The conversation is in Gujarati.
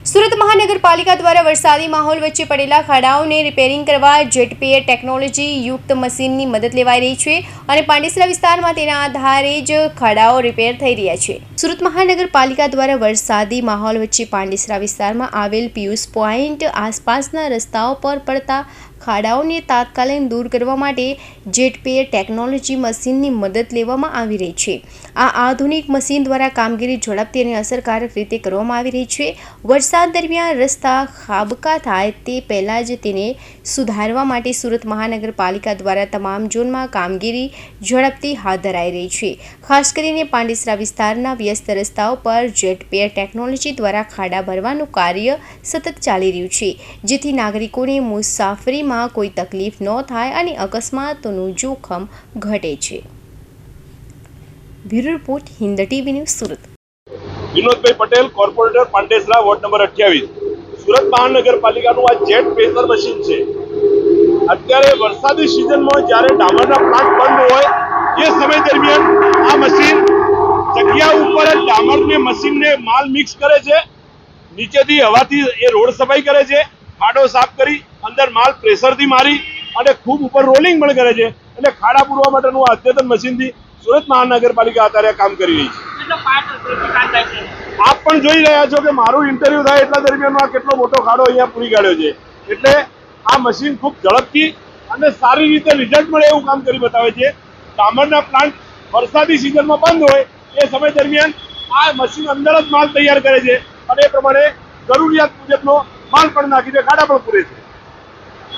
સુરત મહાનગરપાલિકા દ્વારા વરસાદી માહોલ વચ્ચે પડેલા ખાડાઓને રિપેરિંગ કરવા જેટપીએ ટેકનોલોજી યુક્ત મશીનની મદદ લેવાઈ રહી છે અને પાંડેસરા વિસ્તારમાં તેના આધારે જ ખાડાઓ રિપેર થઈ રહ્યા છે. સુરત મહાનગરપાલિકા દ્વારા વરસાદી માહોલ વચ્ચે પાંડેસરા વિસ્તારમાં આવેલ પિયુષ પોઈન્ટ આસપાસના રસ્તાઓ પર પડતા ખાડાઓને તાત્કાલિક દૂર કરવા માટે જેટપીએ ટેકનોલોજી મશીનની મદદ લેવામાં આવી રહી છે. આ આધુનિક મશીન દ્વારા કામગીરી ઝડપથી અને અસરકારક રીતે કરવામાં આવી રહી છે. વરસાદ દરમિયાન રસ્તા ખાબકા થાય તે પહેલાં જ તેને સુધારવા માટે સુરત મહાનગરપાલિકા દ્વારા તમામ ઝોનમાં કામગીરી ઝડપથી હાથ ધરાઈ રહી છે. ખાસ કરીને પાંડેસરા વિસ્તારના વ્યસ્ત રસ્તાઓ પર જેટપેર ટેકનોલોજી દ્વારા ખાડા ભરવાનું કાર્ય સતત ચાલી રહ્યું છે, જેથી નાગરિકોને મુસાફરીમાં કોઈ તકલીફ ન થાય અને અકસ્માતોનું જોખમ ઘટે છે. Bureau report, Hind TV news Surat. Vinodbhai Patel, corporator, Pandesara, ward number અઠ્યાવીસ. સુરત મહાનગરપાલિકાનું આ જેટ પેસર મશીન છે. અત્યારે વરસાદી સિઝનમાં જ્યારે ડામરના પ્લાન્ટ બંધ હોય, એ સમય દરમિયાન આ મશીન જગ્યા ઉપર જ ડામરને મશીનને માલ મિક્સ કરે છે. નીચેથી હવાથી એ રોડ સફાઈ કરે છે. ખાડો સાફ કરી અંદર માલ પ્રેશરથી મારી અને ખૂબ ઉપર રોલિંગ પણ કરે છે. એટલે ખાડા પૂરવા માટેનું અદ્યતન મશીનથી સુરત મહાનગરપાલિકા અત્યારે કામ કરી રહી છે. આપ પણ જોઈ રહ્યા છો કે મારું ઇન્ટરવ્યુ થાય એટલા દરમિયાન આ કેટલો મોટો ખાડો અહીંયા પૂરી કાઢ્યો છે. એટલે આ મશીન ખૂબ ઝડપથી અને સારી રીતે રિઝલ્ટ મળે એવું કામ કરી બતાવે છે. ડામરના પ્લાન્ટ વરસાદી સિઝનમાં બંધ હોય એ સમય દરમિયાન આ મશીન અંદર જ માલ તૈયાર કરે છે. અને એ પ્રમાણે જરૂરિયાત મુજબનો માલ પણ નાખીને ખાડા પણ પૂરે છે.